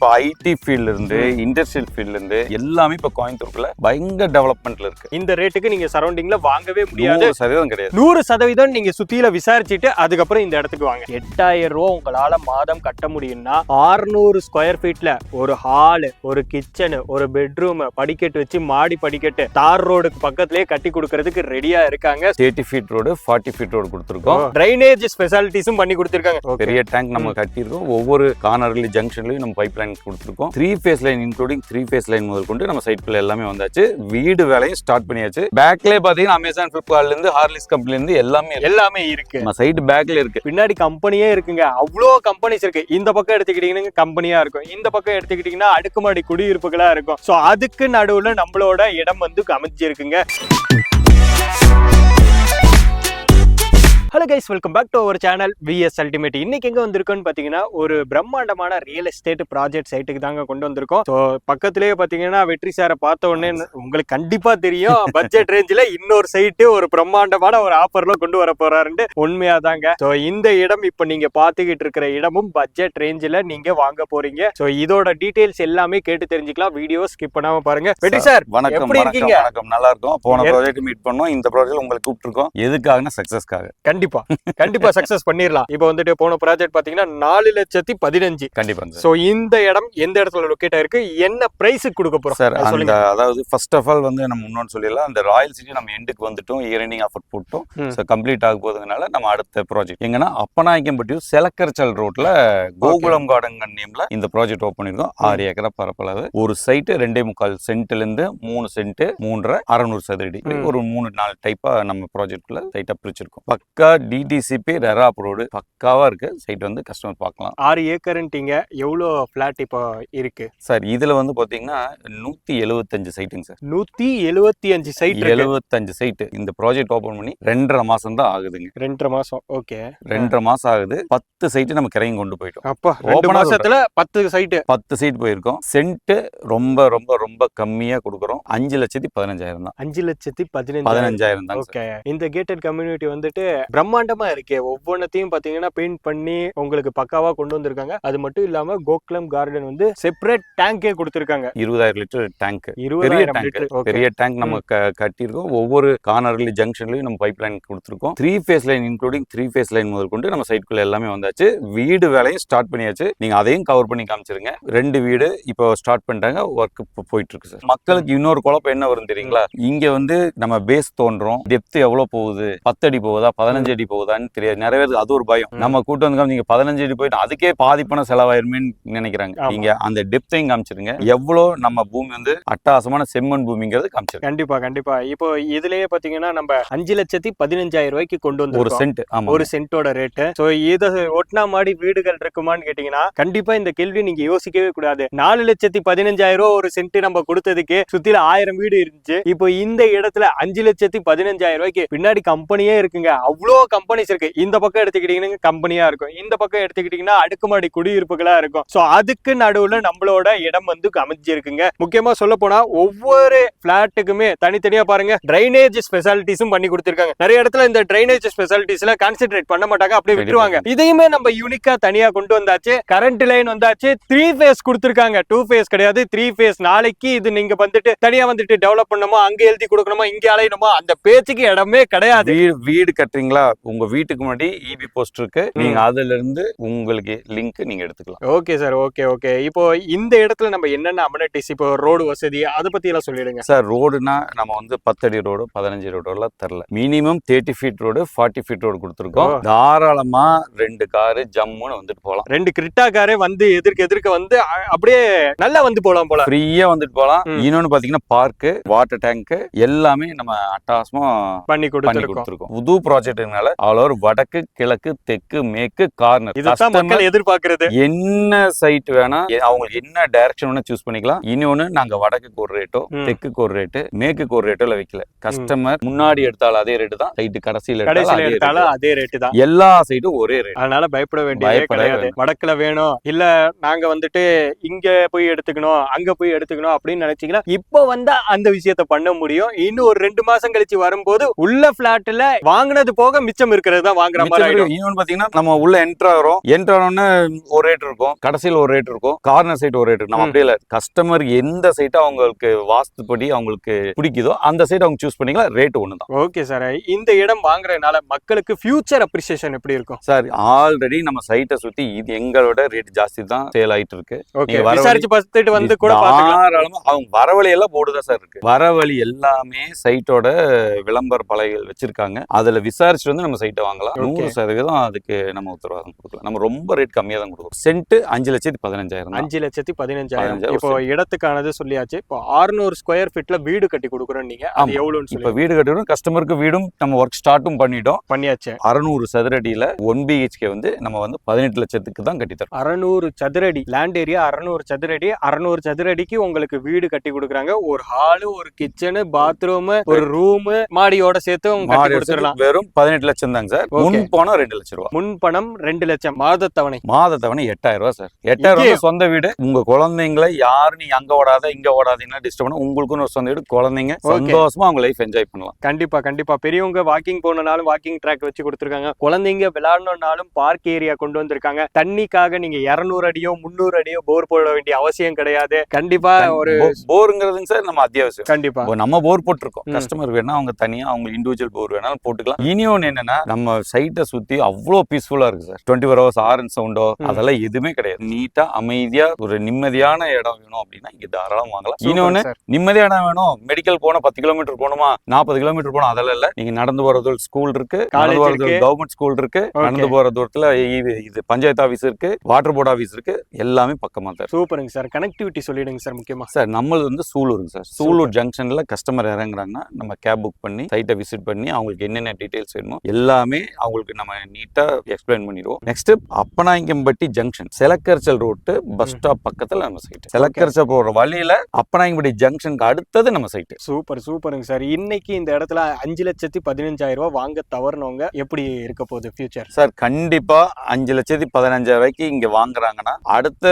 இப்போ ஐடி ஃபீல்ட்ல இருந்து இண்டஸ்ட்ரியல் ஃபீல்ட்ல இருந்து எல்லாமே இப்போ கோயம்புத்தூருக்குள்ள பயங்கர டெவலப்மெண்ட்ல இருக்கு. இந்த ரேட்டுக்கு நீங்க சரௌண்டிங்ல வாங்கவே முடியாது. சதவீதம் கிடையாது. நூறு சதவீதம் நீங்க சுத்தியில விசாரிச்சுட்டு அதுக்கப்புறம் இந்த இடத்துக்கு வாங்க. எட்டாயிரம் ரூபா உங்களால மாதம் கட்ட முடியும்னா 600 ஸ்கொயர் ஃபீட்ல ஒரு ஹாலு ஒரு கிச்சனு ஒரு பெட்ரூம் படிக்கட்டு வச்சு மாடி படிக்கட்டு தார் ரோடுக்கு பக்கத்துலயே கட்டி கொடுக்கறதுக்கு ரெடியா இருக்காங்க. Thirty feet road forty feet road கொடுத்துருக்கோம். ட்ரைனேஜ் ஸ்பெஷாலிட்டிஸும் பண்ணி கொடுத்துருக்காங்க. பெரிய டேங்க் நம்ம கட்டியிருக்கோம். ஒவ்வொரு கார்னர்லயும் ஜங்ஷன்லயும் நம்ம பைப் லைன் கொடுத்துருக்கோம். Three phase line including three phase line முதல் கொண்டு நம்ம சைட்குள்ள எல்லாமே வந்தாச்சு. வீடு வேலையும் ஸ்டார்ட் பண்ணியாச்சு. பேக்லேயே பாத்தீங்கன்னா அமேசான் பிளிப்கார்ட்ல இருந்து ஹார்லிஸ் கம்பெனில இருந்து எல்லாமே. எல்லாமே இருக்கு. நம்ம சைடு பேக்ல இருக்கு. பின்னாடி கம்பெனியே இருக்குங்க. அவ்வளோ கம்பெனிஸ் இருக்கு. இந்த பக்கம் எடுத்துக்கிட்டீங்கன்னா கம்பெனியா இருக்கும். இந்த பக்கம் எடுத்துக்கிட்டீங்கன்னா அடுக்குமாடி குடியிருப்புகளா இருக்கும். ஸோ அதுக்கு நடுவுல நம்மளோட இடம் வந்து அமைஞ்சிருக்குங்க. Hello guys welcome back to our channel VS ultimate இன்னைக்கு எங்க வந்திருக்கோம்னு பாத்தீங்கன்னா ஒரு பிரம்மாண்டமான ரியல் எஸ்டேட் ப்ராஜெக்ட் சைட்டுக்கு தாங்க கொண்டு வந்திருக்கோம். ஸோ பக்கத்துலயே பாத்தீங்கன்னா வெற்றி சாரை பார்த்த உடனே உங்களுக்கு கண்டிப்பா தெரியும். பட்ஜெட் ரேஞ்சில் இன்னொரு சைட்டு ஒரு பிரம்மாண்டமான ஒரு ஆஃபர்ல கொண்டு வர போறாருன்ட்டு உண்மையா தாங்க. ஸோ இந்த இடம் இப்போ நீங்க பாத்துக்கிட்டு இருக்கிற இடமும் பட்ஜெட் ரேஞ்சில் நீங்க வாங்க போறீங்க. ஸோ இதோட டீடைல்ஸ் எல்லாமே கேட்டு தெரிஞ்சுக்கலாம். வீடியோ ஸ்கிப் பண்ணாம பாருங்க. வெற்றி சார் வணக்கம் எப்படி வணக்கம் இருக்கீங்க? வணக்கம். நல்லா இருக்கும். போன ப்ராஜெக்ட் மீட் பண்ணோம். இந்த ப்ராஜெக்ட் உங்களுக்கு கூப்பிட்டுருக்கோம். எதுக்காகனா சக்சஸ்க்காக கண்டிப்பா. கண்டிப்பா சக்சஸ் பண்ணிடலாம் இப்போ வந்துட்டு போன ப்ராஜெக்ட் பாத்தீங்கன்னா நாலு லட்சத்தி பதினஞ்சு. கண்டிப்பா ஸோ இந்த இடம் எந்த இடத்துல லொக்கேட் ஆயிருக்கு? என்ன பிரைஸுக்கு கொடுக்க போறோம்? சார் அந்த சொல்லுங்க. அதாவது ஃபர்ஸ்ட் ஆஃப் ஆல் வந்து நம்ம முன்னோன்னு சொல்லிடலாம். அந்த ராயல் சிட்டி நம்ம எண்டுக்கு வந்துட்டோம் இயர் எண்டிங் ஆஃபர் போட்டோம். ஸோ கம்ப்ளீட் ஆக போதுங்கனால நம்ம அடுத்த ப்ராஜெக்ட் எங்கன்னா அப்பநாயக்கம்பட்டியும் செலக்கரச்சல் ரோட்ல கோகுலம் கார்டன் நேம்ல இந்த ப்ராஜெக்ட் ஓப்பன் பண்ணிருக்கோம் ஆறு ஏக்கரா பரப்பளவு. ஒரு சைட்டு ரெண்டே முக்கால் சென்ட்ல இருந்து மூணு சென்ட் மூன்றரை அறநூறு சதுரடி. ஒரு மூணு நாலு டைப்பா நம்ம ப்ராஜெக்ட்ல சைட்டா பிரிச்சிருக்கோம். பக்கா டிடிசிபி ரெராப் ரோடு பக்காவா இருக்கு. சைட் வந்து கஸ்டமர் பார்க்கலாம். ஆறு ஏக்கர்ன்ட்டீங்க. எவ்வளோ ஃபிளாட் இப்போ இருக்கு? சார் இதுல வந்து பாத்தீங்கன்னா நூத்தி எழுபத்தஞ்சு சைட்டுங்க சார் நூத்தி எழுவத்தி அஞ்சு சைட் எழுபத்தஞ்சு சைட்டு இந்த ப்ராஜெக்ட் ஓபன் பண்ணி ரெண்டரை மாசம் தான் ஆகுதுங்க. ரெண்டரை மாசம். ஓகே ரெண்டரை மாசம் ஆகுது. பத்து சைட்டு நம்ம கிரையும் கொண்டு போயிட்டோம். அப்பா ரெண்டு மாசத்துல பத்து சைட்டு பத்து சைட் போயிருக்கோம். சென்ட் ரொம்ப ரொம்ப ரொம்ப கம்மியா கொடுக்குறோம். அஞ்சு லட்சத்தி பதினஞ்சாயிரம் தான். அஞ்சு லட்சத்தி பதினஞ்சு பதினஞ்சாயிரம் தான் ஓகே இந்த கேட்டட் கம்யூனிட்டி வந்துட்டு பிரம்மாண்டமா இருக்கு. ஒவ்வொன்றத்தையும் பாத்தீங்கன்னா பெயிண்ட் பண்ணி உங்களுக்கு பக்காவா கொண்டு வந்திருக்காங்க. அது மட்டும் இல்லாம கோகுலம் கார்டன் வந்து செப்பரேட் டேங்கே கொடுத்திருக்காங்க. இருபதாயிரம் லிட்டர் டேங்க் பெரிய டேங்க் பெரிய டேங்க் நம்ம கட்டியிருக்கோம். ஒவ்வொரு கார்னர்லயும் ஜங்ஷன்லயும் நம்ம பைப் லைன் கொடுத்துருக்கோம். Three phase line including three phase line முதல் கொண்டு நம்ம சைட்குள்ள எல்லாமே வந்தாச்சு. வீடு வேலையும் ஸ்டார்ட் பண்ணியாச்சு. நீங்க அதையும் கவர் பண்ணி காமிச்சிருங்க. ரெண்டு வீடு இப்போ ஸ்டார்ட் பண்ணிட்டாங்க ஒர்க் போயிட்டு இருக்கு சார் மக்களுக்கு இன்னொரு குழப்பம் என்ன வரும் தெரியுங்களா? இங்க வந்து நம்ம பேஸ் தோன்றோம். டெப்த் எவ்வளவு போகுது? பத்து அடி போகுதா? பதினஞ்சு அடி போகுதான்னு தெரியாது. நிறைய பேருக்கு அது ஒரு பயம். நம்ம கூட்டு வந்து நீங்க பதினஞ்சு அடி போயிட்டு அதுக்கே பாதி பணம் செலவாயிருமேன்னு நினைக்கிறாங்க. நீங்க அந்த டெப்த்தையும் காமிச்சிருங்க. எவ்வளவு நம்ம பூமி வந்து அட்டகாசமான செம்மண் பூமிங்கிறது காமிச்சிருங்க. கண்டிப்பா கண்டிப்பா. இப்போ இதுலயே பாத்தீங்கன்னா நம்ம அஞ்சு லட்சத்தி பதினஞ்சாயிரம் ரூபாய்க்கு கொண்டு ஒரு வந்து சென்ட் ஆமா ஒரு சென்ட்டோட ரேட்டு சோ இத ஒட்டினா மாடி வீடுகள் இருக்குமான்னு கேட்டீங்கன்னா கண்டிப்பா இந்த கேள்வி நீங்க யோசிக்கவே கூடாது. நாலு லட்சத்தி பதினஞ்சாயிரம் ரூபாய் ஒரு சென்ட் நம்ம கொடுத்ததுக்கு சுத்தில ஆயிரம் வீடு இருந்துச்சு. இப்போ இந்த இடத்துல அஞ்சு லட்சத்தி பதினஞ்சாயிரம் ரூபாய்க்கு பின்னாடி கம்பெனியே இருக்குங்க. அவ்வளோ கம்பெனிஸ் இருக்கு. இந்த பக்கம் எடுத்துக்கிட்டீங்கன்னா கம்பெனியா இருக்கும். இந்த பக்கம் எடுத்துக்கிட்டீங்கன்னா அடுக்குமாடி குடியிருப்புகளா இருக்கும். சோ அதுக்கு நடுவுல நம்மளோட இடம் வந்து அமைஞ்சிருக்குங்க. முக்கியமா சொல்ல போனா ஒவ்வொரு பிளாட்டுக்குமே தனித்தனியா பாருங்க டிரைனேஜ் ஸ்பெஷாலிட்டிஸும் பண்ணி கொடுத்திருக்காங்க. நிறைய இடத்துல இந்த டிரைனேஜ் ஸ்பெஷாலிட்டிஸ்ல கான்சென்ட்ரேட் பண்ண மாட்டாங்க அப்படியே. விட்டுருவாங்க. இதையுமே நம்ம யூனிக்கா தனியா கொண்டு வந்தாச்சு. கரண்ட் லைன் வந்தாச்சு. த்ரீ ஃபேஸ் கொடுத்திருக்காங்க. டூ ஃபேஸ் கிடையாது. த்ரீ ஃபேஸ் நாளைக்கு இது நீங்க வந்துட்டு தனியா வந்துட்டு டெவலப் பண்ணணுமா அங்க எழுதி கொடுக்கணுமா இங்க அலையணுமா அந்த பேச்சுக்கு இடமே கிடையாது. வீடு கட்டுறீங்களா? உங்க வீட்டுக்கு முன்னாடி இபி போஸ்ட் இருக்கு. நீங்க அதுல இருந்து உங்களுக்கு லிங்க் நீங்க எடுத்துக்கலாம். ஓகே சார் ஓகே ஓகே இப்போ இந்த இடத்துல நம்ம என்னென்ன அமெனிட்டிஸ் இப்போ ரோடு வசதி அதை பத்தி எல்லாம் சொல்லிடுங்க. சார் ரோடுனா நம்ம வந்து பத்தடி ரோடு பதினஞ்சு ரோடு எல்லாம் தரல. Minimum thirty feet road forty feet road கொடுத்துருக்கோம். தாராளமா ரெண்டு காரு ஜம்முன்னு வந்துட்டு போகலாம் ரெண்டு கிரிட்டாக்காரே வந்து எதிர்க்க எதிர்க்க வந்து அப்படியே நல்லா வந்து போலாம் போல. ஃப்ரீயா வந்துட்டு போகலாம். இன்னொன்னு பாத்தீங்கன்னா பார்க்கு வாட்டர் டேங்க் எல்லாமே நம்ம அட்டகாசமா பண்ணி கொடுத்துருக்கோம். புது ப்ராஜெக்ட்னால ஆல் ஓவர் வடக்கு கிழக்கு தெற்கு மேற்கு கார்னர் இதுதான் மக்கள் எதிர்பார்க்கறது. என்ன சைட் வேணா அவங்களுக்கு என்ன டைரக்ஷன் வேணா சூஸ் பண்ணிக்கலாம். இன்னொன்னு நாங்க வடக்குக்கு ஒரு ரேட்டோ. தெற்குக்கு ஒரு ரேட்டு மேற்குக்கு ஒரு ரேட்டோல வைக்கல. கஸ்டமர் முன்னாடி எடுத்தாலும் அதே ரேட்டு தான். சைட்டு கடைசியில எடுத்தாலும் அதே ரேட்டு தான். எல்லா சைட்டும் ஒரே ரேட் அதனால பயப்பட வேண்டியதே பயப்படவே கிடையாது. வடக்குல வேணும் இல்ல நாங்க வந்துட்டு இங்க போய் எடுத்துக்கணும் அங்க போய் எடுத்துக்கணும் அப்படின்னு நினைச்சீங்கன்னா இப்போ வந்தா அந்த விஷயத்த பண்ண முடியும். இன்னும் ஒரு ரெண்டு மாசம் கழிச்சு வரும்போது உள்ள பிளாட்ல வாங்குனது போக போக மிச்சம் இருக்கிறது தான் வாங்குற மாதிரி ஆயிடும். ஈவன் பாத்தீங்கன்னா நம்ம உள்ள என்டர் ஆகிறோம். என்டர் ஆனோன்னு ஒரு ரேட் இருக்கும். கடைசியில் ஒரு ரேட் இருக்கும். கார்னர் சைட் ஒரு ரேட் இருக்கும். நம்ம. அப்படியே இல்ல. கஸ்டமர் எந்த சைட் அவங்களுக்கு வாஸ்துப்படி அவங்களுக்கு பிடிக்குதோ அந்த சைட் அவங்க சூஸ் பண்ணிக்கலாம். ரேட் ஒன்று தான் ஓகே சார் இந்த இடம் வாங்குறதுனால மக்களுக்கு ஃபியூச்சர் அப்ரிசியேஷன் எப்படி இருக்கும்? சார் ஆல்ரெடி நம்ம சைட்டை சுத்தி இது எங்களோட ரேட் ஜாஸ்தி தான் சேல் ஆயிட்டு இருக்கு. விசாரிச்சு பார்த்துட்டு வந்து கூட பாத்துக்கலாம் தாராளமா அவங்க வரவழி எல்லாம் போர்டு தான் சார் இருக்கு வரவழி எல்லாமே சைட்டோட விளம்பர பலகைகள் வச்சிருக்காங்க. அதுல வந்து நம்ம சைட்டை வாங்கலாம். நூறு சதவீதம் அதுக்கு நம்ம உத்தரவாதம் கொடுக்கலாம். நம்ம ரொம்ப ரேட் கம்மியா தான் கொடுக்குறோம் சென்ட் அஞ்சு லட்சத்தி பதினஞ்சாயிரம் தான். அஞ்சு லட்சத்தி பதினஞ்சாயிரம். இப்போ இடத்துக்கானது சொல்லியாச்சு. இப்போ 600 ஸ்கொயர் ஃபீட்ல வீடு கட்டி கொடுக்குறோம் நீங்க அது ஆமா. எவ்வளவுன்னு இப்ப வீடு கட்டிடும் கஸ்டமருக்கு வீடும் நம்ம ஒர்க் ஸ்டார்ட்டும் பண்ணிட்டோம். பண்ணியாச்சு. அறுநூறு சதுரடியில ஒன் பிஹெச்கே வந்து நம்ம வந்து பதினெட்டு லட்சத்துக்கு தான் கட்டி தரோம். அறநூறு சதுரடி லேண்ட் ஏரியா அறநூறு சதுரடி அறநூறு சதுரடிக்கு உங்களுக்கு வீடு கட்டி கொடுக்குறாங்க. ஒரு ஹாலு ஒரு கிச்சனு பாத்ரூம் ஒரு ரூம் மாடியோட சேர்த்து மாடி வெறும் பதினெட்டு லட்சம் தாங்க சார். முன் போனா ரெண்டு லட்சம் ரூபா. முன் பணம் ரெண்டு லட்சம். மாதத்தவணை மாத தவணை எட்டாயிரம் ரூபாய் சார். எட்டாயிரம் ரூபாய் சொந்த வீடு. உங்க குழந்தைங்களை யாரு நீங்க அங்க ஓடாத இங்க ஓடாதீங்கன்னா டிஸ்டர்ப் பண்ண உங்களுக்குன்னு ஒரு சொந்த வீடு குழந்தைங்க சந்தோஷமா அவங்க லைஃப் என்ஜாய் பண்ணலாம். கண்டிப்பா கண்டிப்பா. பெரியவங்க வாக்கிங் போனாலும் வாக்கிங் ட்ராக் வச்சு கொடுத்துருக்காங்க. குழந்தைங்க விளையாடணும்னாலும் பார்க் ஏரியா கொண்டு வந்திருக்காங்க. தண்ணிக்காக நீங்க இருநூறு அடியோ முந்நூறு அடியோ போர் போட வேண்டிய அவசியம் கிடையாது. கண்டிப்பா ஒரு போருங்கிறதுங்க சார் நம்ம அத்தியாவசியம். கண்டிப்பா. நம்ம போர் போட்டிருக்கோம். கஸ்டமர் வேணா அவங்க தனியா அவங்க இண்டிவிஜுவல் போர் வேணாலும் போட்டுக்கலாம். இனி ஒன்று என்னன்னா நம்ம சைட்டை சுத்தி அவ்வளோ பீஸ்ஃபுல்லா இருக்கு sir twenty four hours Aaron சவுண்டோ. அதெல்லாம் எதுவுமே கிடையாது. நீட்டா அமைதியா ஒரு நிம்மதியான இடம் வேணும் அப்படின்னா இங்க தாராளம் வாங்கலாம். இன்னொன்னு சார் நிம்மதியான இடம் வேணும். மெடிக்கல் போனா பத்து கிலோமீட்டர் போகணுமா? நாற்பது கிலோமீட்டர் போகணும். அதெல்லாம் இல்ல. நீங்க நடந்து போற தூரம் ஸ்கூல் இருக்கு. நடந்து போற. தூரம் கவர்மெண்ட் ஸ்கூல் இருக்கு. நடந்து போற தூரத்துல இது பஞ்சாயத்து ஆபீஸ் இருக்கு. வாட்டர் போர்டு ஆபீஸ் இருக்கு. எல்லாமே பக்கமா இருக்கு சூப்பருங்க சார் கனெக்டிவிட்டி சொல்லிடுங்க சார் முக்கியமா. சார் நம்மளது வந்து சூலூருங்க சார் சூலூர் ஜங்ஷன்ல கஸ்டமர் இறங்குறாங்கன்னா நம்ம கேப் புக் பண்ணி சைட்டை விசிட் பண்ணி அவங்களுக்கு என்னென்ன டீடைல்ஸ் வேணுமோ எல்லாமே அவங்களுக்கு நம்ம நீட்டா எக்ஸ்பிளைன் பண்ணிடுவோம். Next Appanaickenpatti junction Selakarichal road bus stop பக்கத்துல நம்ம சைட் செலக்கரிச்சல் போற வழியில அப்பனாயங்கம்பட்டி ஜங்ஷனுக்கு அடுத்தது நம்ம சைட் சூப்பர் சூப்பருங்க சார். இன்னைக்கு இந்த இடத்துல அஞ்சு லட்சத்தி பதினஞ்சாயிரம் ரூபாய் வாங்க தவறுனவங்க எப்படி இருக்க போகுது ஃபியூச்சர் சார் கண்டிப்பா அஞ்சு லட்சத்தி பதினஞ்சாயிரம் ரூபாய்க்கு இங்க வாங்குறாங்கன்னா அடுத்த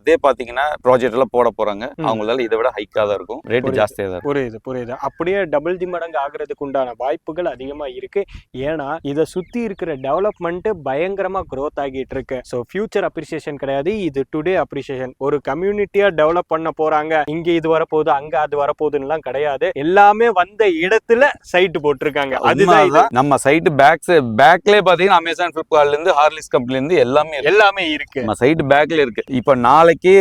இதே பாத்தீங்கன்னா ப்ராஜெக்ட் எல்லாம் போட போறாங்க. ம். அவங்களால இதை விட ஹைக்கா தான் இருக்கும். ரேட் புரியுது. ஜாஸ்தியா தான் புரியுது புரியுது. அப்படியே டபுள் தி மடங்கு ஆகுறதுக்கு உண்டான வாய்ப்புகள் அதிகமா இருக்கு. ஏன்னா இதை சுத்தி இருக்கிற டெவலப்மெண்ட் பயங்கரமா growth ஆகிட்டு இருக்கு ஸோ ஃபியூச்சர் அப்ரிசியேஷன் கிடையாது இது டுடே அப்ரிசியேஷன் ஒரு கம்யூனிட்டியா டெவலப் பண்ண போறாங்க இங்க இது வரப்போகுது அங்க அது வரப்போகுதுன்னுலாம் கிடையாது எல்லாமே வந்த இடத்துல சைட் போட்டிருக்காங்க அதுதான். நம்ம சைட் பேக் பேக்லயே பாத்தீங்கன்னா அமேசான் பிளிப்கார்ட்ல இருந்து ஹார்லிஸ் கம்பெனில இருந்து எல்லாமே. எல்லாமே இருக்கு நம்ம சைட் பேக்ல இருக்கு இப்ப நாளைக்கு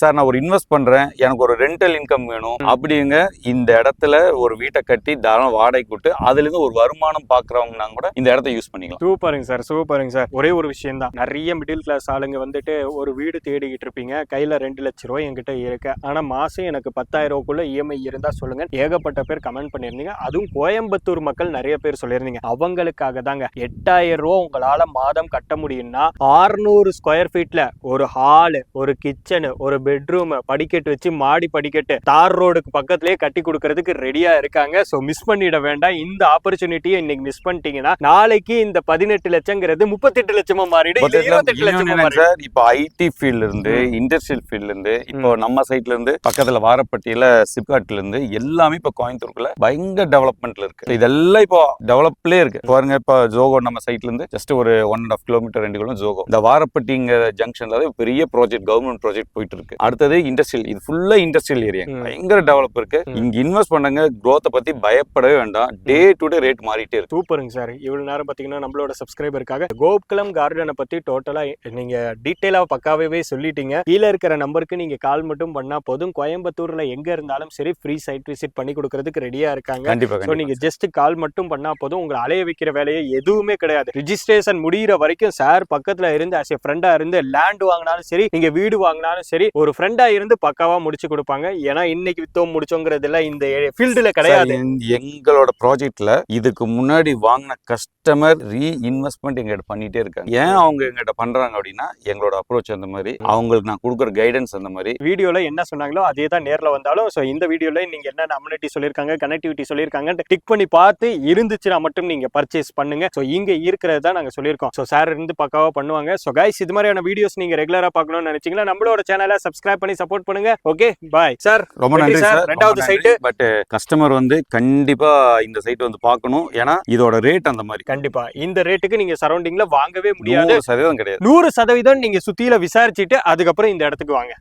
சார் நான் ஒரு இன்வெஸ்ட் பண்றேன் எனக்கு ஒரு ரெண்டல் இன்கம் வேணும். அப்படிங்க இந்த இடத்துல ஒரு வீட்டை கட்டி தாராளம் வாடகை விட்டு அதுல இருந்து ஒரு வருமானம் வாங்கினா கூட இந்த இடத்த யூஸ் பண்ணிக்கலாம். சூப்பருங்க சார் சூப்பருங்க சார். ஒரே ஒரு விஷயம் தான் நிறைய மிடில் கிளாஸ் ஆளுங்க வந்துட்டு ஒரு வீடு தேடிக்கிட்டு இருப்பீங்க. கையில ரெண்டு லட்ச ரூபாய் என்கிட்ட இருக்கு. ஆனா மாசம் எனக்கு பத்தாயிரம் ரூபாய்க்குள்ள இஎம்ஐ இருந்தா சொல்லுங்க. ஏகப்பட்ட பேர் கமெண்ட் பண்ணிருந்தீங்க அதுவும் கோயம்புத்தூர் மக்கள் நிறைய பேர் சொல்லியிருந்தீங்க. அவங்களுக்காக தாங்க. எட்டாயிரம் ரூபாய் உங்களால மாதம் கட்ட முடியும்னா 600 ஸ்கொயர் ஃபீட்ல ஒரு ஹாலு ஒரு கிச்சனு ஒரு பெட்ரூம் படிக்கட்டு வச்சு மாடி படிக்கட்டு தார் ரோடுக்கு பக்கத்துலயே கட்டி கொடுக்கறதுக்கு ரெடியா இருக்காங்க. ஸோ மிஸ் பண்ணிட வேண்டாம். இந்த ஆப்பர்ச்சுனிட்டியை இன்னைக்கு மிஸ் பண்ணிட்டீங்கன்னா நாளைக்கு இந்த பதினெட்டு லட்சங்கிறது முப்பத்தெட்டு லட்சமா மாறிடு But இல்ல இதுல இருபத்தெட்டு லட்சமா சார் இப்போ ஐடி ஃபீல்ட்ல இருந்து இண்டஸ்ட்ரியல் ஃபீல்ட்ல இருந்து இப்போ நம்ம சைட்ல இருந்து பக்கத்துல வாரப்பட்டியில சிப்காட்ல இருந்து எல்லாமே இப்போ கோயம்புத்தூருக்குள்ள பயங்கர டெவலப்மெண்ட்ல இருக்கு. இதெல்லாம் இப்போ டெவலப்லேயே இருக்கு. பாருங்க இப்போ ஜோகோ நம்ம சைட்ல இருந்து ஜஸ்ட் ஒரு ஒன் அண்ட் ஆஃப் கிலோமீட்டர் ரெண்டு கிலோ ஜோகோ இந்த வாரப்பட்டிங்கிற ஜங்ஷன்ல பெரிய ப்ராஜெக்ட் கவர்மெண்ட் ப்ராஜெக்ட் போயிட்டு இருக்கு. அடுத்தது இண்டஸ்ட்ரியல் இது ஃபுல்லா இண்டஸ்ட்ரியல் ஏரியா. பயங்கர டெவலப் இருக்கு. இங்க இன்வெஸ்ட் பண்ணங்க growth பத்தி பயப்படவே வேண்டாம். டே டு டே ரேட் மாறிட்டே இருக்கு. சூப்பருங்க சார். இவ்வளவு நேரம் பாத்தீங்கன்னா நம்மளோட சப்ஸ்கிரைபருக்காக கோகுலம் கார்டனை பத்தி டோட்டலா நீங்க டீட்டெயிலா பக்காவே சொல்லிட்டீங்க. கீழே இருக்கிற நம்பருக்கு நீங்க கால் மட்டும் பண்ணா போதும். கோயம்புத்தூர்ல எங்க இருந்தாலும் சரி ஃப்ரீ சைட் விசிட் பண்ணி கொடுக்கறதுக்கு ரெடியா இருக்காங்க. கண்டிப்பா ஸோ கண்டிப்பா நீங்க ஜஸ்ட் கால் மட்டும் பண்ணா போதும். உங்களை அலைய வைக்கிற வேலையை எதுவுமே கிடையாது. ரிஜிஸ்ட்ரேஷன் முடியிற வரைக்கும் சார் பக்கத்துல இருந்து as a ஃப்ரெண்டா இருந்து லேண்ட் வாங்கினாலும் சரி நீங்க வீடு வாங்கினாலும் சரி ஒரு ஃப்ரெண்டா இருந்து பக்காவா முடிச்சு கொடுப்பாங்க. ஏன்னா இன்னைக்கு வித்தோம் முடிச்சோங்கிறதுல இந்த ஃபீல்டுல கிடையாது. எங்களோட ப்ராஜெக்ட்ல இதுக்கு முன்னாடி வாங்கின கஸ்டமர் ரீ இன்வெஸ்ட்மெண்ட் எங்கிட்ட பண்ணிட்டே இருக்காங்க. ஏன் அவங்க எங்கிட்ட பண்றாங்க அப்படின்னா எங்களோட அப்ரோச் அந்த மாதிரி அவங்களுக்கு நான் கொடுக்குற கைடன்ஸ் அந்த மாதிரி. வீடியோல என்ன சொன்னாங்களோ அதே தான் நேர்ல வந்தாலும் ஸோ இந்த வீடியோல நீங்க என்ன அம்யூனிட்டி சொல்லியிருக்காங்க கனெக்டிவிட்டி சொல்லியிருக்காங்க டிக் பண்ணி பார்த்து இருந்துச்சுன்னா மட்டும் நீங்க பர்ச்சேஸ் பண்ணுங்க. ஸோ இங்க இருக்கிறது தான் நாங்க சொல்லியிருக்கோம். ஸோ சார் இருந்து பக்காவா பண்ணுவாங்க. ஸோ கைஸ் இது மாதிரியான வீடியோஸ் நீங்க ரெகுலரா பார்க்கணும்னு நினைச்சீங்களா நம்மளோட சேனலை சப்ஸ்கிரைப் பண்ணி சப்போர்ட் பண்ணுங்க. ஓகே பாய் சார் ரொம்ப நன்றி சார். ரெண்டாவது பட் கஸ்டமர் வந்து கண்டிப்பா இந்த சைட் வந்து பார்க்கணும். ஏன்னா இதோட அதோட ரேட் அந்த மாதிரி. கண்டிப்பா. இந்த ரேட்டுக்கு நீங்க சரௌண்டிங்ல வாங்கவே முடியாது. சதவீதம் கிடையாது. நூறு சதவீதம் நீங்க சுத்தியில விசாரிச்சுட்டு அதுக்கப்புறம் இந்த இடத்துக்கு வாங்க.